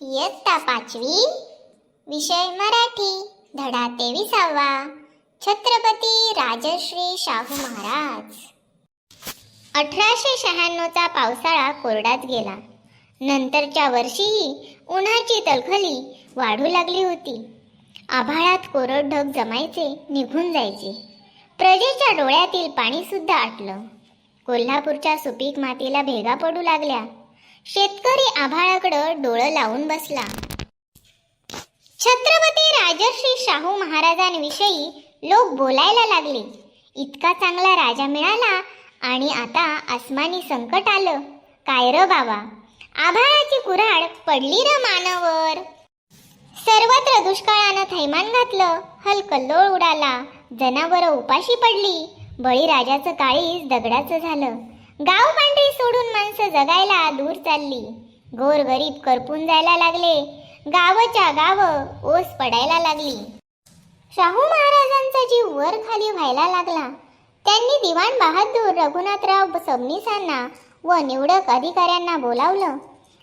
इयत्ता पाचवी विषय मराठी धडा तेविसावा छत्रपती राजश्री शाहू महाराज. अठराशे शहाण्णवचा पावसाळा कोरडाच गेला. नंतरच्या वर्षीही उन्हाची तलखली वाढू लागली होती. आभाळात कोरड ढग जमायचे निघून जायचे. प्रजेच्या डोळ्यातील पाणीसुद्धा आटलं. कोल्हापूरच्या सुपीक मातीला भेगा पडू लागल्या. शेतकरी आभाळाकडं डोळं लावून बसला. छत्रपती राजर्षी शाहू महाराजांविषयी लोक बोलायला लागले. इतका चांगला राजा मिळाला आणि आता आसमानी संकट आलं. काय र बाबा? आभाळाची कुऱ्हाड पडली र मानवर. सर्वत्र दुष्काळानं थैमान घातलं. हलकल्लोळ उडाला. जनावरं उपाशी पडली. बळीराजाचं काळीज दगडाचं झालं. गाव पांढरी सोडून माणसं जगायला दूर चालली. गोर गरीब करपून जायला लागले. गावच्या गाव ओस पडायला लागली. शाहू महाराजांचा जीव वर खाली व्हायला लागला. त्यांनी दिवाण बहादूर रघुनाथराव सबनीसांना व निवडक अधिकाऱ्यांना बोलावलं.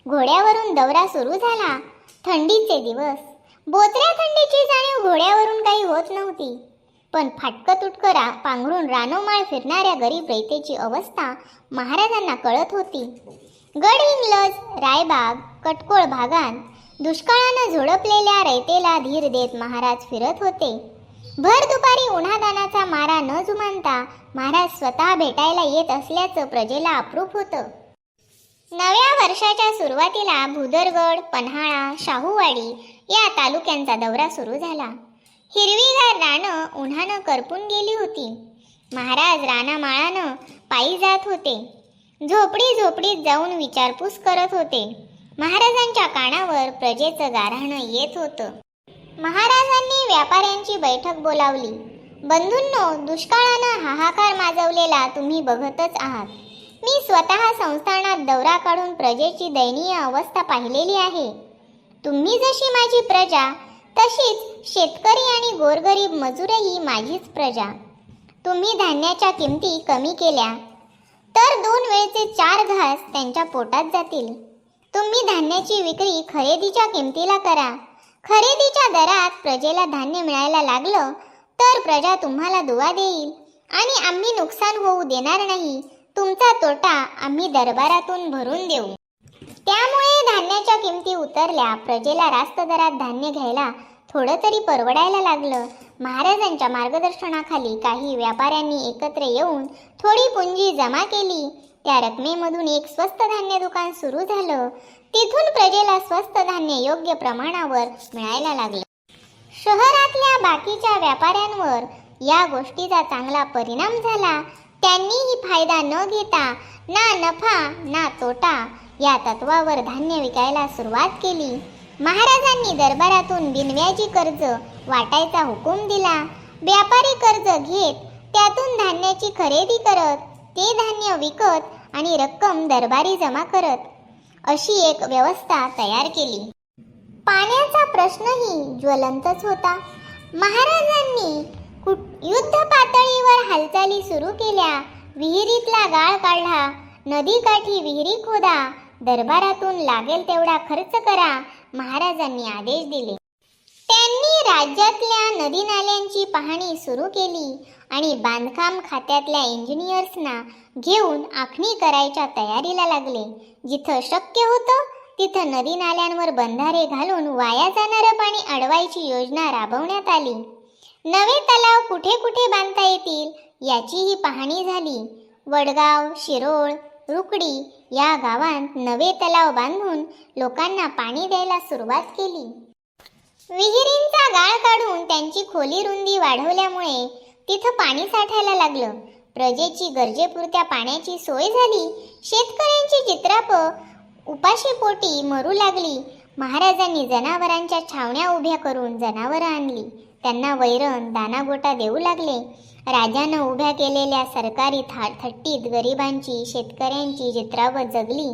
घोड्यावरून दौरा सुरू झाला. थंडीचे दिवस. बोचऱ्या थंडीची जाणीव घोड्यावरून काही होत नव्हती. पण फाटकं तुटकरा पांघरून रानोमाळ फिरणाऱ्या गरीब रयतेची अवस्था महाराजांना कळत होती. गड इंग्लज रायबाग कटकोळ भागात दुष्काळानं झोडपलेल्या रयतेला धीर देत महाराज फिरत होते. भर दुपारी उन्हादानाचा मारा न जुमानता महाराज स्वतः भेटायला येत असल्याचं प्रजेला अप्रूप होतं. नव्या वर्षाच्या सुरुवातीला भुदरगड पन्हाळा शाहूवाडी या तालुक्यांचा दौरा सुरू झाला. हिरवीगार रानं उन्हानं करपून गेली होती. महाराज रानामाळानं पायी जात होते. झोपडी झोपडीत जाऊन विचारपूस करत होते. महाराजांच्या कानावर प्रजेचं गाऱ्हाणं येत होतं. महाराजांनी व्यापाऱ्यांची बैठक बोलावली. बंधूंनो दुष्काळानं हाहाकार माजवलेला तुम्ही बघतच आहात. मी स्वतः संस्थानात दौरा काढून प्रजेची दयनीय अवस्था पाहिलेली आहे. तुम्ही जशी माझी प्रजा तशीच शेतकरी आणि गोरगरीब मजूरही माझीच प्रजा. तुम्ही धान्याच्या किमती कमी केल्या तर दोन वेळचे चार घास त्यांच्या पोटात जातील. तुम्ही धान्याची विक्री खरेदीच्या किमतीला करा. खरेदीच्या दरात प्रजेला धान्य मिळायला लागलं तर प्रजा तुम्हाला दुवा देईल. आणि आम्ही नुकसान होऊ देणार नाही. तुमचा तोटा आम्ही दरबारातून भरून देऊ. त्यामुळे किमती उतरल्या प्रजेला रास्त दरात धान्य घ्यायला थोडं तरी परवडायला लागलं. महाराजांच्या मार्गदर्शनाखाली काही व्यापाऱ्यांनी एकत्र येऊन थोडी पुंजी जमा केली. त्या रकमेमधून एक स्वस्त धान्य दुकान सुरू झालं. तिथून प्रजेला स्वस्त धान्य योग्य प्रमाणावर मिळायला लागलं. शहरातल्या बाकीच्या व्यापाऱ्यांवर या गोष्टीचा चांगला परिणाम झाला. त्यांनीही फायदा न घेता ना नफा ना तोटा या तत्वावर धान्य विकायला सुरुवात केली. महाराजांनी दरबारातून बिनव्याजी कर्ज वाटायचा हुकूम दिला. व्यापारी कर्ज घेत त्यातून धान्याची खरेदी करत ते धान्य विकत आणि रक्कम दरबारी जमा करत अशी एक व्यवस्था तयार केली. पाण्याचा प्रश्नही ज्वलंतच होता. महाराजांनी युद्ध पातळीवर हालचाली सुरू केल्या. विहिरीतला गाळ काढला. नदीकाठी विहिरी खोदा. दरबारातून लागेल तेवढा खर्च करा महाराजांनी आदेश दिले. त्यांनी राज्यातल्या नदी नाल्यांची पाहणी सुरू केली आणि बांधकाम खात्यातल्या इंजिनियर्सना घेऊन आखणी करायच्या तयारीला लागले. जिथं शक्य होतं तिथं नदी नाल्यांवर बंधारे घालून वाया जाणारं पाणी अडवायची योजना राबवण्यात आली. नवे तलाव कुठे कुठे बांधता येतील याचीही पाहणी झाली. वडगाव शिरोळ रुकडी या गावात नवे तलाव बांधून लोकांना पाणी द्यायला सुरुवात केली. विहिरींचा गाळ काढून त्यांची खोली रुंदी वाढवल्यामुळे तिथं पाणी साठायला लागलं. प्रजेची गरजेपुरत्या पाण्याची सोय झाली. शेतकऱ्यांची चित्राप उपाशीपोटी मरू लागली. महाराजांनी जनावरांच्या छावण्या उभ्या करून जनावरं आणली. त्यांना वैरण दानागोटा देऊ लागले. राजानं उभ्या केलेल्या सरकारी था थट्टीत गरिबांची शेतकऱ्यांची चित्रावत जगली.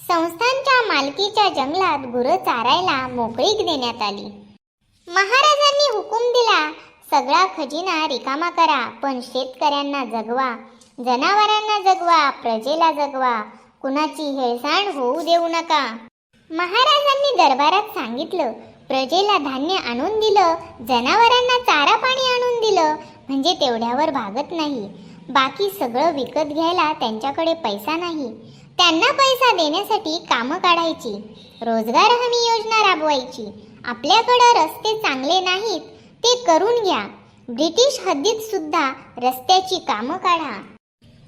संस्थांच्या मालकीच्या जंगलात गुरं चारायला मोकळीक देण्यात आली. महाराजांनी हुकूम दिला सगळा खजिना रिकामा करा पण शेतकऱ्यांना जगवा जनावरांना जगवा प्रजेला जगवा कुणाची हेळसांड होऊ देऊ नका. महाराजांनी दरबारात सांगितलं प्रजेला धान्य आणून दिलं जनावरांना चारा पाणी आणून दिलं म्हणजे तेवढ्यावर भागत नाही. बाकी सगळं विकत घ्यायला त्यांच्याकडे पैसा नाही. त्यांना पैसा देण्यासाठी कामं काढायची. रोजगार हमी योजना राबवायची. आपल्याकडं रस्ते चांगले नाहीत ते करून घ्या. ब्रिटिश हद्दीत सुद्धा रस्त्याची कामं काढा.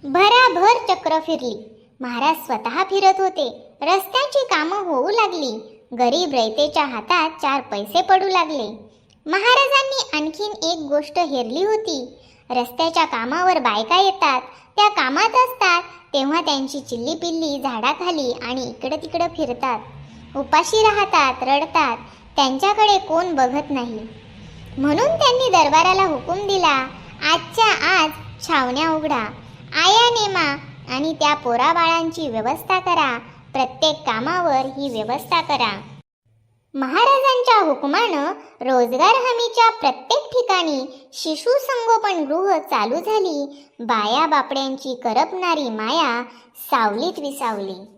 भराभर चक्र फिरली. महाराज स्वतः फिरत होते. रस्त्याची कामं होऊ लागली. गरीब रयतेच्या हातात चार पैसे पडू लागले. महाराजांनी आणखीन एक गोष्ट हेरली होती. रस्त्याच्या कामावर बायका येतात. त्या कामात असतात. तेव्हा त्यांची चिल्ली पिल्ली झाडाखाली आणि इकडं तिकडं फिरतात. उपाशी राहतात रडतात. त्यांच्याकडे कोण बघत नाही. म्हणून त्यांनी दरबाराला हुकूम दिला आजच्या आज छावण्या उघडा. आया नेमा आणि त्या पोराबाळांची व्यवस्था करा. प्रत्येक कामावर ही व्यवस्था करा. महाराजांच्या हुकमानं रोजगार हमीच्या प्रत्येक ठिकाणी शिशु संगोपन गृह चालू झाली. बाया बापड्यांची करपणारी माया सावलीत विसावली.